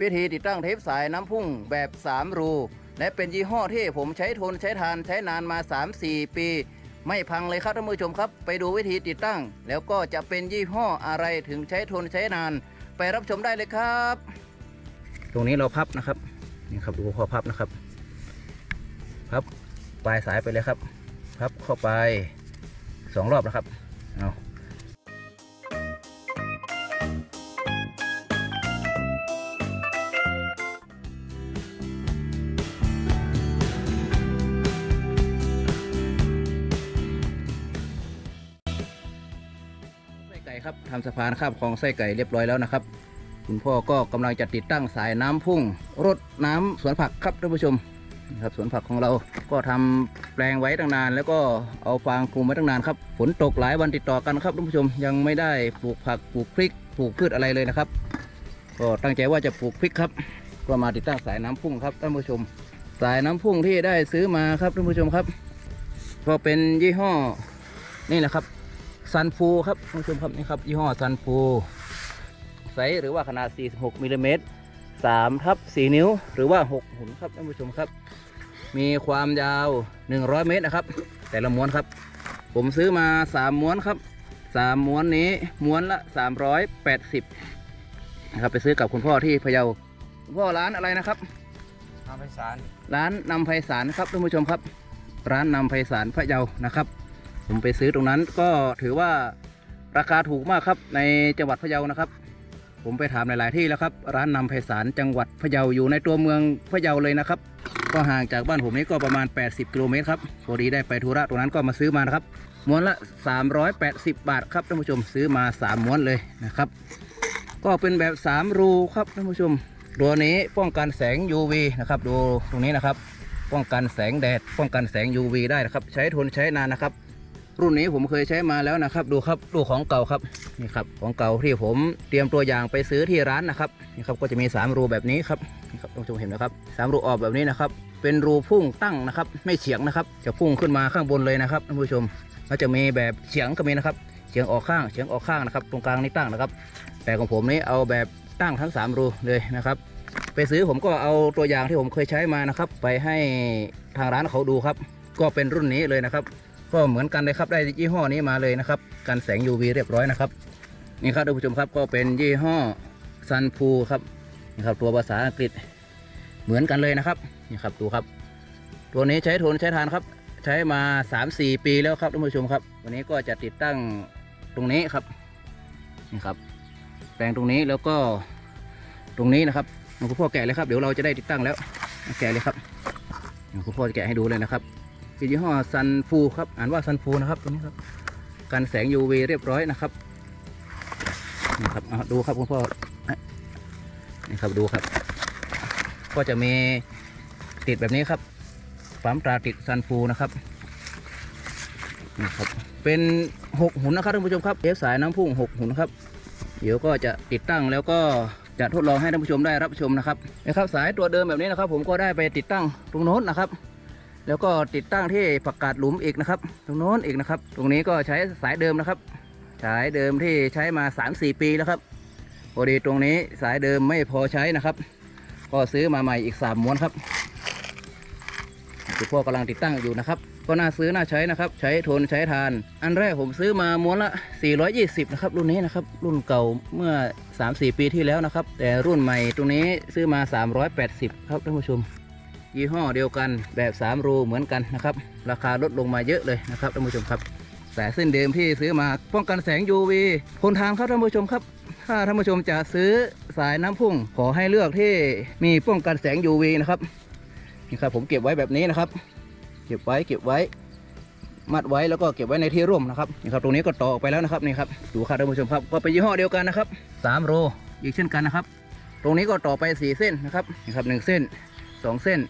วิธีติดตั้งเทปสายน้ำพุ่งแบบ 3 รู และเป็นยี่ห้อที่ผมใช้ทนใช้ทานใช้นานมา 3-4 ปี ไม่พังเลยครับท่านผู้ชมครับ ไปดูวิธีติดตั้ง แล้วก็จะเป็นยี่ห้ออะไรถึงใช้ทนใช้นาน ไปรับชมได้เลยครับ ตรงนี้เราพับนะครับนี่ครับดูพอพับนะครับพับปลายสายไปเลยครับพับเข้าไปสองรอบนะครับเอา ทำสะพานข้ามคลองไส้ไก่เรียบร้อยแล้วนะครับ คุณพ่อก็กำลังจะติดตั้งสายน้ำพุ่งรดน้ำสวนผักครับท่านผู้ชมนี่ครับสวนผักของเราก็ทำแปลงไว้ตั้งนาน แล้วก็เอาฟางคลุมไว้ตั้งนานครับฝนตกหลายวันติดต่อกันครับท่านผู้ชมยังไม่ได้ปลูกผักปลูกพริกปลูกพืชอะไรเลยนะครับ ก็ตั้งใจว่าจะปลูกพริกครับ ก็มาติดตั้งสายน้ำพุ่งครับท่านผู้ชม สายน้ำพุ่งที่ได้ซื้อมาครับท่านผู้ชมครับ ก็เป็นยี่ห้อนี่แหละครับ ซันฟูครับท่านผู้ชมครับนี่ครับยี่ห้อซันฟูไซส์หรือว่าขนาด 46มิลลิเมตร3ทับ4นิ้วหรือว่า 6 หุ่นครับท่านผู้ชมครับ มีความยาว 100 เมตรนะครับ แต่ละม้วนครับ ผมซื้อมา 3 ม้วนครับ 3 ม้วนนี้ม้วนละ 380นะครับไปซื้อกับคุณพ่อที่พะเยาคุณพ่อร้านอะไรนะครับทางไพศาลร้านนำไพศาลครับท่านผู้ชมครับ ร้านนำไพศาลพะเยานะครับ ผมไปซื้อตรงนั้นก็ถือว่าราคาถูกมากครับในจังหวัดพะเยานะครับ ผมไปถามหลาย ๆ ที่แล้วครับ ร้านนำไพศาลจังหวัดพะเยาอยู่ในตัวเมืองพะเยาเลยนะครับ ก็ห่างจากบ้านผมนี้ก็ประมาณ 80 กิโลเมตรครับพอดีได้ไปธุระตรงนั้นก็มาซื้อมานะครับม้วนละ 380 บาทครับท่านผู้ชมซื้อมา 3 ม้วนเลยนะครับ ก็เป็นแบบ 3 รูครับท่านผู้ชมตัวนี้ป้องกันแสง UV นะครับดูตรงนี้นะครับ ป้องกันแสงแดด ป้องกันแสง UV ได้นะครับ ใช้ทนใช้นานนะครับ รุ่นนี้ผมเคยใช้มาแล้วนะครับ ดูครับดูของเก่าครับนี่ครับของเก่าที่ผมเตรียมตัวอย่างไปซื้อที่ร้านนะครับนี่ครับก็จะมี 3 รูแบบนี้ครับนี่ครับท่านผู้ชมเห็นนะครับสามรูออกแบบนี้นะครับ เป็นรูพุ่งตั้งนะครับ ไม่เฉียงนะครับ จะพุ่งขึ้นมาข้างบนเลยนะครับท่านผู้ชมแล้วจะมีแบบเฉียงก็มีนะครับเฉียงออกข้างเฉียงออกข้างนะครับ ตรงกลางนี่ตั้งนะครับ แต่ของผมนี่เอาแบบตั้งทั้ง 3 รูเลยนะครับไปซื้อผมก็เอาตัวอย่างที่ผมเคยใช้มานะครับ ไปให้ทางร้านเขาดูครับ ก็เป็นรุ่นนี้เลยนะครับ ก็เหมือนกันเลยครับได้ยี่ห้อนี้มาเลยนะครับกันแสง UV เรียบร้อยนะครับนี่ครับท่านผู้ชมครับก็เป็นยี่ห้อซันพูครับนี่ครับตัวภาษาอังกฤษเหมือนกันเลยนะครับนี่ครับดูครับ ตัวนี้ใช้ทนใช้ทานครับ ใช้มา 3-4 ปีแล้วครับท่านผู้ชมครับ วันนี้ก็จะติดตั้งตรงนี้ครับนี่ครับแปลงตรงนี้แล้วก็ตรงนี้นะครับคุณพ่อแกะเลยครับเดี๋ยวเราจะได้ติดตั้งแล้วแกะเลยครับคุณพ่อจะแกะให้ดูเลยนะครับ เป็นยี่ห้อซันฟูครับอ่านว่าซันฟูนะครับตัวนี้ครับกันแสง UV เรียบร้อยนะครับนี่ครับอะดูครับคุณพ่อนี่ครับดูครับ ก็จะมีติดแบบนี้ครับปั๊มตราติดซันฟูนะครับนี่ครับเป็นหกหุ่นนะครับท่านผู้ชมครับเทปสายน้ำพุ่งหกหุ่นนะครับเดี๋ยวก็จะติดตั้งแล้วก็จะทดลองให้ท่านผู้ชมได้รับชมนะครับนะครับ สายตัวเดิมแบบนี้นะครับ ผมก็ได้ไปติดตั้งตรงโน้นนะครับ แล้วก็ติดตั้งที่ประกาศหลุมอีกนะครับ ตรงโน้นอีกนะครับ ตรงนี้ก็ใช้สายเดิมนะครับ สายเดิมที่ใช้มา 3-4 ปีแล้วครับพอดีตรงนี้สายเดิมไม่พอใช้นะครับ ก็ซื้อมาใหม่อีก 3 ม้วนครับคุณพ่อกำลังติดตั้งอยู่นะครับ ก็น่าซื้อน่าใช้นะครับ ใช้ทนใช้ทาน อันแรกผมซื้อมาม้วนละ 420 นะครับ รุ่นนี้นะครับ รุ่นเก่าเมื่อ 3-4 ปีที่แล้วนะครับ แต่รุ่นใหม่ตรงนี้ซื้อมา 380 ครับท่านผู้ชม ยี่ห้อเดียวกันแบบ3รูเหมือนกันนะครับ ราคาลดลงมาเยอะเลยนะครับท่านผู้ชมครับ แต่เส้นเดิมที่ซื้อมาป้องกันแสง UV ทนทานครับท่านผู้ชมครับ ถ้าท่านผู้ชมจะซื้อสายน้ำพุ่ง ขอให้เลือกที่มีป้องกันแสง UV นะครับนี่ครับผมเก็บไว้แบบนี้นะครับ เก็บไว้เก็บไว้ มัดไว้แล้วก็เก็บไว้ในที่ร่มนะครับนี่ครับตรงนี้ก็ต่อไปแล้วนะครับนี่ครับดูครับท่านผู้ชมครับก็เป็นยี่ห้อเดียวกันนะครับ3รูอีกเช่นกันนะครับ ตรงนี้ก็ต่อไป 4 เส้นนะครับนี่ครับหนึ่งเส้น 2 เส้น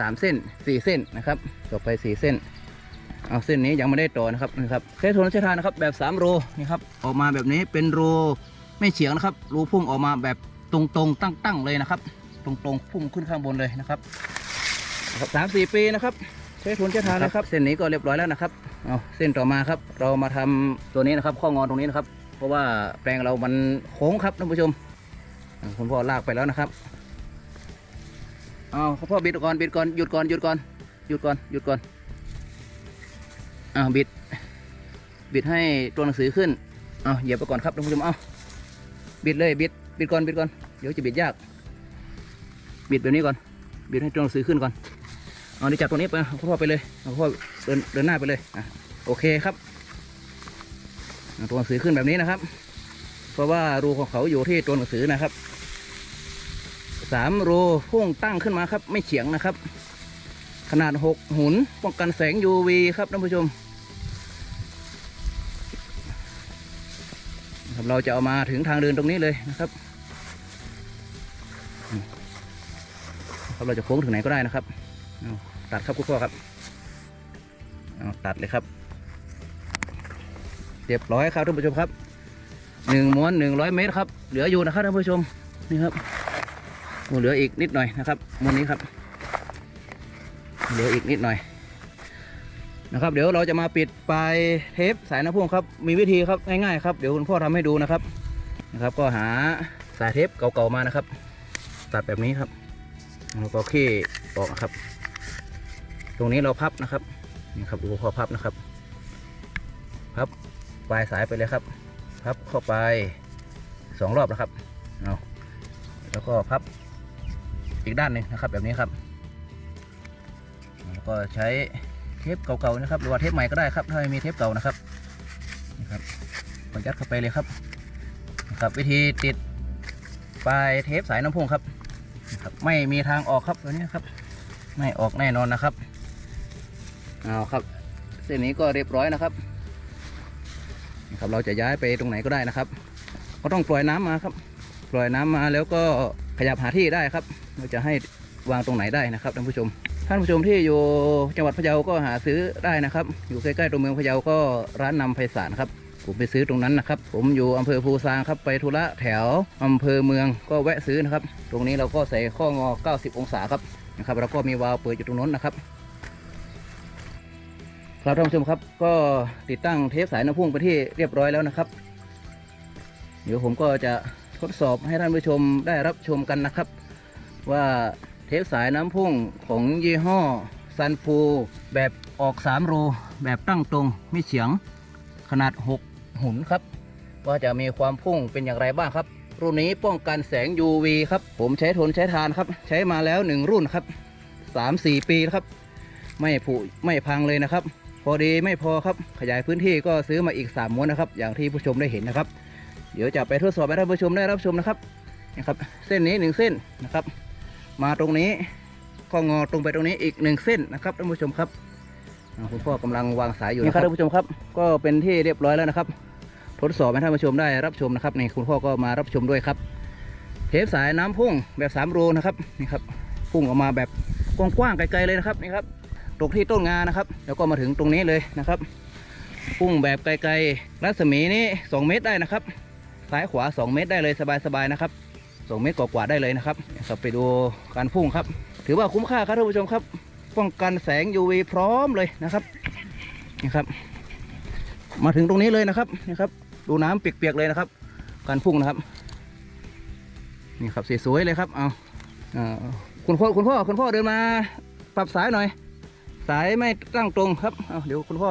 3 เส้น 4 เส้นนะครับต่อไป 4 เส้น เอาเส้นนี้ยังไม่ได้ต่อนะครับนะครับใช้ทนใช้ทานนะครับแบบ3รูนี่ครับออกมาแบบนี้เป็นรูไม่เฉียงนะครับรูพุ่งออกมาแบบตรงๆตั้งๆเลยนะครับ ตรงๆพุ่งขึ้นข้างบนเลยนะครับสามสี่ปีนะครับใช้ทุนใช้ทานนะครับ เส้นนี้ก็เรียบร้อยแล้วนะครับเอาเส้นต่อมาครับ เรามาทำตัวนี้นะครับ ข้องอนตรงนี้นะครับ เพราะว่าแปลงเรามันโค้งครับท่านผู้ชมคุณพ่อลากไปแล้วนะครับ เอาพ่อบิดก่อนบิดก่อนหยุดก่อนหยุดก่อนหยุดก่อนหยุดก่อนอ้าวบิด บิดให้ตัวหนังสือขึ้นเอาเหยียบไปก่อนครับท่านผู้ชมเอาบิดเลยบิดบิดก่อนบิดก่อนเดี๋ยวจะบิดยาก บิดแบบนี้ก่อน บิดให้ตัวหนังสือขึ้นก่อนเอาดีจับตัวนี้ไปเอาพ่อไปเลยเอาพ่อเดินเดินหน้าไปเลยอะโอเคครับตัวหนังสือขึ้นแบบนี้นะครับ เพราะว่ารูของเขาอยู่ที่ตัวหนังสือนะครับ สามรูพุ่งตั้งขึ้นมาครับ ไม่เฉียงนะครับ ขนาดหกหุนป้องกันแสง UV ครับท่านผู้ชมครับเราจะเอามาถึงทางเดินตรงนี้เลยนะครับครับเราจะโค้งถึงไหนก็ได้นะครับตัดครับคุณพ่อครับตัดเลยครับเรียบร้อยครับท่านผู้ชมครับหนึ่งม้วนหนึ่งร้อยเมตรครับ เหลืออยู่นะครับท่านผู้ชมนี่ครับ เหลืออีกนิดหน่อยนะครับมวนนี้ครับ เหลืออีกนิดหน่อยนะครับ เดี๋ยวเราจะมาปิดปลายเทปสายน้ำพ่วงครับ มีวิธีครับง่ายๆครับเดี๋ยวคุณพ่อทำให้ดูนะครับนะครับ ก็หาสายเทปเก่าๆมานะครับ ตัดแบบนี้ครับแล้วก็ขี้ออกนะครับ ตรงนี้เราพับนะครับนี่ครับดูพ่อพับนะครับ พับปลายสายไปเลยครับ พับเข้าไปสองรอบนะครับเอาแล้วก็พับ อีกด้านหนึ่งนะครับ แบบนี้ครับแล้วก็ใช้เทปเก่าๆนะครับหรือว่าเทปใหม่ก็ได้ครับถ้าไม่มีเทปเก่านะครับนี่ครับก็ยัดเข้าไปเลยครับนะครับวิธีติดปลายเทปสายน้ำพุ่งครับนะครับ ไม่มีทางออกครับตัวนี้ครับ ไม่ออกแน่นอนนะครับเอาครับ เส้นนี้ก็เรียบร้อยนะครับนะครับเราจะย้ายไปตรงไหนก็ได้นะครับ ก็ต้องปล่อยน้ำมาครับ ปล่อยน้ำมาแล้วก็ขยับหาที่ได้ครับ เราจะให้วางตรงไหนได้นะครับท่านผู้ชม ท่านผู้ชมที่อยู่จังหวัดพะเยาก็หาซื้อได้นะครับ อยู่ใกล้ๆตัวเมืองพะเยาก็ร้านนำไพศาลครับผมไปซื้อตรงนั้นนะครับ ผมอยู่อำเภอภูซางครับไปธุระแถวอำเภอเมืองก็แวะซื้อนะครับ ตรงนี้เราก็ใส่ข้องอ 90 องศาครับนะครับแล้วก็มีวาล์วเปิดอยู่ตรงนั้นนะครับ ครับท่านผู้ชมครับก็ติดตั้งเทปสายน้ำพุ่งไปที่เรียบร้อยแล้วนะครับ เดี๋ยวผมก็จะทดสอบให้ท่านผู้ชมได้รับชมกันนะครับ ว่าเทปสายน้ำพุ่งของยี่ห้อซันฟูแบบออก 3 รู แบบตั้งตรงไม่เฉียงขนาด 6 หุนครับ ว่าจะมีความพุ่งเป็นอย่างไรบ้างครับ รุ่นนี้ป้องกันแสง UV ครับ ผมใช้ทนใช้ทานครับ ใช้มาแล้ว 1 รุ่นครับ 3-4 ปีแล้วครับ ไม่ผุไม่พังเลยนะครับ พอดีไม่พอครับ ขยายพื้นที่ก็ซื้อมาอีก 3ม้วนนะครับ อย่างที่ผู้ชมได้เห็นนะครับ เดี๋ยวจะไปทดสอบให้ท่านผู้ชมได้รับชมนะครับนะครับ เส้นนี้หนึ่งเส้นนะครับ มาตรงนี้ก็งอตรงไปตรงนี้อีกหนึ่งเส้นนะครับท่านผู้ชมครับอ่าคุณพ่อกำลังวางสายอยู่นะครับท่านผู้ชมครับ ก็เป็นที่เรียบร้อยแล้วนะครับ ทดสอบให้ท่านผู้ชมได้รับชมนะครับนี่คุณพ่อก็มารับชมด้วยครับ เทปสายน้ำพุ่งแบบ3รูนะครับนี่ครับพุ่งออกมาแบบกว้างๆไกลๆเลยนะครับนี่ครับตกที่ต้นงานะครับ แล้วก็มาถึงตรงนี้เลยนะครับพุ่งแบบไกลๆรัศมีนี้2เมตรได้นะครับ ซ้ายขวา 2 เมตรได้เลยสบายๆนะครับ 2เมตรกว่าๆได้เลยนะครับครับไปดูการพุ่งครับ ถือว่าคุ้มค่าครับท่านผู้ชมครับ ป้องกันแสง UV พร้อมเลยนะครับนี่ครับ มาถึงตรงนี้เลยนะครับนี่ครับ ดูน้ำเปียกๆเลยนะครับ การพุ่งนะครับนี่ครับสวยๆเลยครับเอาเอาคุณพ่อคุณพ่อคุณพ่อเดินมาปรับสายหน่อย สายไม่ตั้งตรงครับเอาเดี๋ยวคุณพ่อ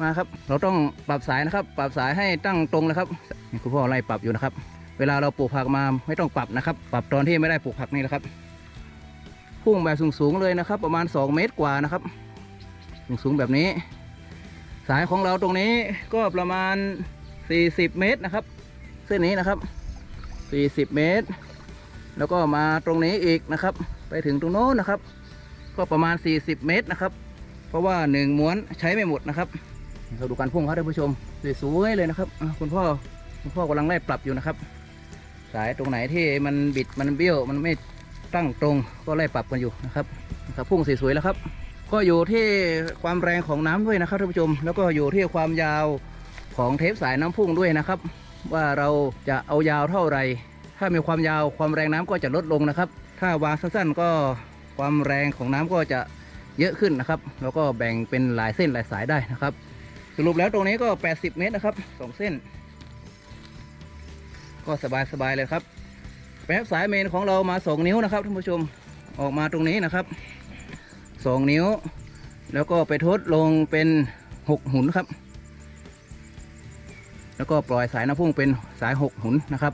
มาครับ เราต้องปรับสายนะครับ ปรับสายให้ตั้งตรงนะครับ นี่คุณพ่อไล่ปรับอยู่นะครับ เวลาเราปลูกผักมาไม่ต้องปรับนะครับ ปรับตอนที่ไม่ได้ปลูกผักนี่แหละครับพุ่งแบบสูงๆเลยนะครับ ประมาณ 2 เมตรกว่านะครับ สูงๆแบบนี้ สายของเราตรงนี้ก็ประมาณ 40 เมตรนะครับ เส้นนี้นะครับ 40 เมตร แล้วก็มาตรงนี้อีกนะครับ ไปถึงตรงโน้นนะครับ ก็ประมาณ 40 เมตรนะครับ เพราะว่าหนึ่งม้วนใช้ไม่หมดนะครับเราดูการพุ่งครับท่านผู้ชมสวยๆเลยนะครับคุณพ่อคุณพ่อกำลังไล่ปรับอยู่นะครับ สายตรงไหนที่มันบิดมันเบี้ยวมันไม่ตั้งตรงก็ไล่ปรับกันอยู่นะครับนะครับพุ่งสวยๆแล้วครับ ก็อยู่ที่ความแรงของน้ำด้วยนะครับท่านผู้ชม แล้วก็อยู่ที่ความยาวของเทปสายน้ำพุ่งด้วยนะครับ ว่าเราจะเอายาวเท่าไหร่ถ้ามีความยาวความแรงน้ำก็จะลดลงนะครับ ถ้าวางสั้นๆก็ความแรงของน้ำก็จะเยอะขึ้นนะครับ แล้วก็แบ่งเป็นหลายเส้นหลายสายได้นะครับ สรุปแล้วตรงนี้ก็ 80 เมตรนะครับสองเส้น ก็สบายๆเลยครับแป๊บสายเมนของเรามา2นิ้วนะครับท่านผู้ชมออกมาตรงนี้นะครับสองนิ้ว แล้วก็ไปทดลงเป็นหกหุนครับ แล้วก็ปล่อยสายน้ำพุ่งเป็นสายหกหุนนะครับ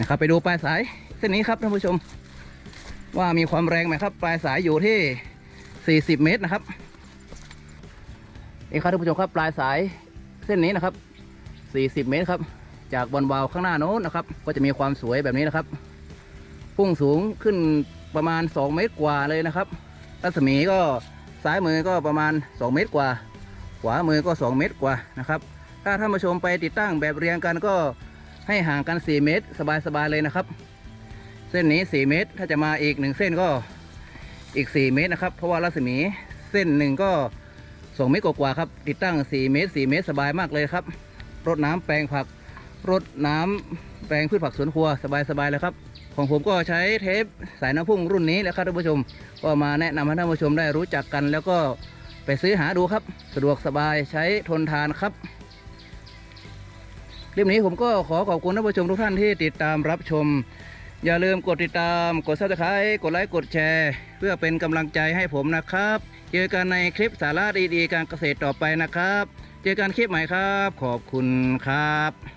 นะครับ ไปดูปลายสายเส้นนี้ครับท่านผู้ชม ว่ามีความแรงไหมครับ ปลายสายอยู่ที่ 40 เมตรนะครับนี่ครับท่านผู้ชมครับปลายสายเส้นนี้นะครับ 40 เมตรครับ จากบอลวาล์วข้างหน้าโน้นนะครับ ก็จะมีความสวยแบบนี้นะครับ พุ่งสูงขึ้นประมาณ 2 เมตรกว่าเลยนะครับรัศมีก็ซ้ายมือก็ประมาณ 2 เมตรกว่า ขวามือก็ 2 เมตรกว่านะครับ ถ้าท่านผู้ชมไปติดตั้งแบบเรียงกันก็ให้ห่างกัน 4 เมตร สบายๆเลยนะครับ เส้นนี้ 4 เมตร ถ้าจะมาอีก 1 เส้นก็อีก 4 เมตรนะครับ เพราะว่ารัศมีเส้นหนึ่งก็ 2 เมตรกว่าครับ ติดตั้ง 4 เมตร 4 เมตร สบายมากเลยครับ รดน้ำแปลงผัก รดน้ำแปลงพืชผักสวนครัวสบายๆเลยครับ ของผมก็ใช้เทปสายน้ำพุ่งรุ่นนี้แหละครับท่านผู้ชม ก็มาแนะนำให้ท่านผู้ชมได้รู้จักกัน แล้วก็ไปซื้อหาดูครับ สะดวกสบายใช้ทนทานครับคลิปนี้ผมก็ขอขอบคุณท่านผู้ชมทุกท่านที่ติดตามรับชม อย่าลืมกดติดตามกดซับสไครต์กดไลค์กดแชร์ เพื่อเป็นกำลังใจให้ผมนะครับ เจอกันในคลิปสาระดีๆ การเกษตรต่อไปนะครับ เจอกันคลิปใหม่ครับ ขอบคุณครับ